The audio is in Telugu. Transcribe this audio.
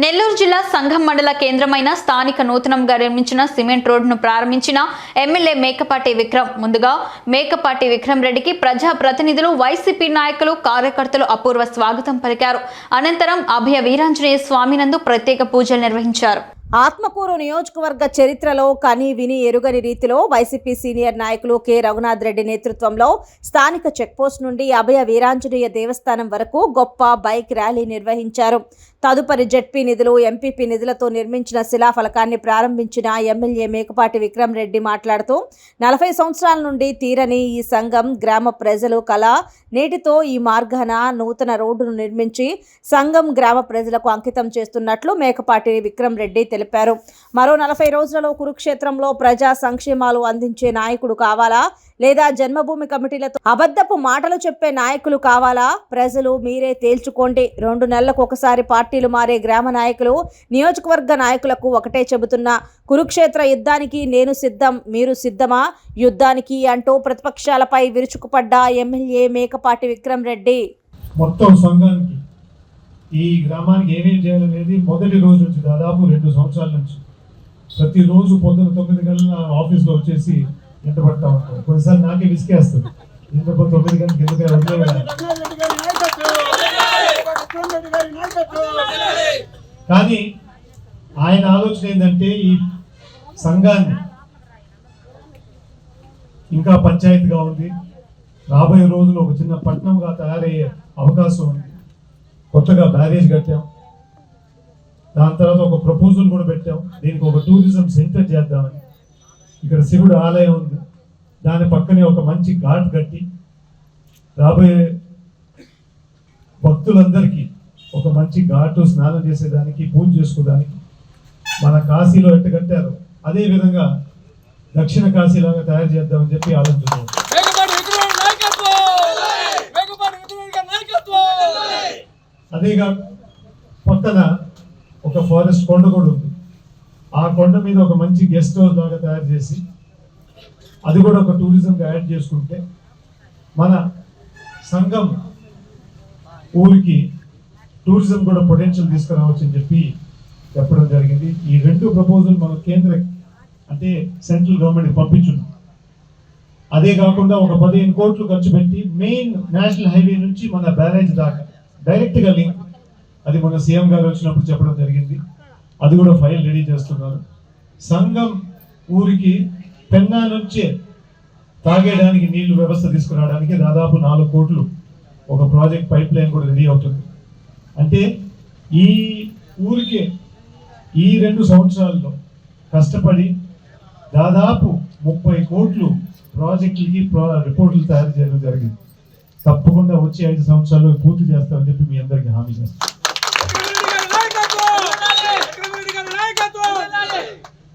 నెల్లూరు జిల్లా సంఘం మండల కేంద్రమైన స్థానిక నూతనంగా నిర్మించిన సిమెంట్ రోడ్డును ప్రారంభించిన ఎమ్మెల్యే మేకపాటి విక్రమ్. ముందుగా మేకపాటి విక్రమ్ రెడ్డికి ప్రజా ప్రతినిధులు వైసీపీ నాయకులు కార్యకర్తలు అపూర్వ స్వాగతం పలికారు. అనంతరం అభయ వీరాంజనేయ స్వామినందు ప్రత్యేక పూజలు నిర్వహించారు. ఆత్మకూరు నియోజకవర్గ చరిత్రలో కని విని ఎరుగని రీతిలో వైసీపీ సీనియర్ నాయకులు కె. రఘునాథ్ రెడ్డి నేతృత్వంలో స్థానిక చెక్పోస్ట్ నుండి అభయ వీరాంజనేయ దేవస్థానం వరకు గొప్ప బైక్ ర్యాలీ నిర్వహించారు. తదుపరి జెడ్పీ నిధులు ఎంపీపీ నిధులతో నిర్మించిన శిలాఫలకాన్ని ప్రారంభించిన ఎమ్మెల్యే మేకపాటి విక్రమ్ రెడ్డి మాట్లాడుతూ నలభై సంవత్సరాల నుండి తీరని ఈ సంఘం గ్రామ ప్రజలు కళ నేటితో ఈ మార్గాన నూతన రోడ్డును నిర్మించి సంఘం గ్రామ ప్రజలకు అంకితం చేస్తున్నట్లు మేకపాటి విక్రమ్ రెడ్డి తెలిపారు. మరో నలభై రోజులలో కురుక్షేత్రంలో ప్రజా సంక్షేమాలు అందించే నాయకుడు కావాలా? లేదా జన్మభూమి కమిటీలతో అబద్ధపు మాటలు చెప్పే నాయకులు కావాలా? ప్రజలు మీరే తేల్చుకోండి. రెండు నెలలకు ఒకసారి పార్టీలు మారే గ్రామ నాయకులు నియోజకవర్గ నాయకులకు ఒకటే చెబుతున్నా. కురుక్షేత్ర యుద్ధానికి నేను సిద్ధం మీరు సిద్ధమా? యుద్ధానికి అంటూ ప్రతిపక్షాలపై విరుచుకుపడ్డ ఎమ్మెల్యే మేకపాటి విక్రమ్ రెడ్డి. మొత్తం సంఘానికి ఈ గ్రామానికి ఏమేం చేయాలనేది మొదటి రోజు నుంచి దాదాపు రెండు సంవత్సరాల నుంచి. ప్రతిరోజు పొద్దున తొమ్మిది గంటల ఆఫీస్లో వచ్చేసి ఎంట పడతా ఉంటాను కొన్నిసార్లు నాకే విసికేస్తుంది. ఎందుకు తొమ్మిది గంటల ఎందుకు గారి కానీ ఆయన ఆలోచన ఏంటంటే ఈ సంఘాన్ని ఇంకా పంచాయతీగా ఉంది. రాబోయే రోజులు ఒక చిన్న పట్టణంగా తయారయ్యే అవకాశం ఉంది. కొత్తగా బ్యారేజ్ కట్టాం. దాని తర్వాత ఒక ప్రపోజల్ కూడా పెట్టాం. దీనికి ఒక టూరిజం సెంటర్ చేద్దామని. ఇక్కడ శివుడు ఆలయం ఉంది. దాని పక్కనే ఒక మంచి ఘాట్ కట్టి రాబోయే భక్తులందరికీ ఒక మంచి ఘాటు స్నానం చేసేదానికి పూజ చేసుకోవడానికి మన కాశీలో ఎట్ట కట్టారు అదే విధంగా దక్షిణ కాశీలాగా తయారు చేద్దామని చెప్పి ఆలోచిస్తున్నాం. అదేగా పక్కన ఒక ఫారెస్ట్ కొండ కూడా ఉంది. కొండ మీద ఒక మంచి గెస్ట్ హౌస్ లాగా తయారు చేసి అది కూడా ఒక టూరిజంగా యాడ్ చేసుకుంటే మన సంఘం ఊరికి టూరిజం కూడా పొటెన్షియల్ తీసుకురావచ్చు అని చెప్పి చెప్పడం జరిగింది. ఈ రెండు ప్రపోజల్ మన కేంద్ర అంటే సెంట్రల్ గవర్నమెంట్కి పంపించున్నాం. అదే కాకుండా ఒక పదిహేను కోట్లు ఖర్చు పెట్టి మెయిన్ నేషనల్ హైవే నుంచి మన బ్యారేజ్ దాకా డైరెక్ట్గా లింక్ అది మన సీఎం గారు వచ్చినప్పుడు చెప్పడం జరిగింది. అది కూడా ఫైల్ రెడీ చేస్తున్నారు. సంఘం ఊరికి పెన్నా నుంచే తాగేయడానికి నీళ్ళు వ్యవస్థ తీసుకురావడానికి దాదాపు నాలుగు కోట్లు ఒక ప్రాజెక్ట్ పైప్ లైన్ కూడా రెడీ అవుతుంది. అంటే ఈ ఊరికి ఈ రెండు సంవత్సరాల్లో కష్టపడి దాదాపు ముప్పై కోట్లు ప్రాజెక్టులకి ప్రా- రిపోర్టులు తయారు చేయడం జరిగింది. తప్పకుండా వచ్చే ఐదు సంవత్సరాల్లో పూర్తి చేస్తామని చెప్పి మీ అందరికీ హామీ చేస్తాం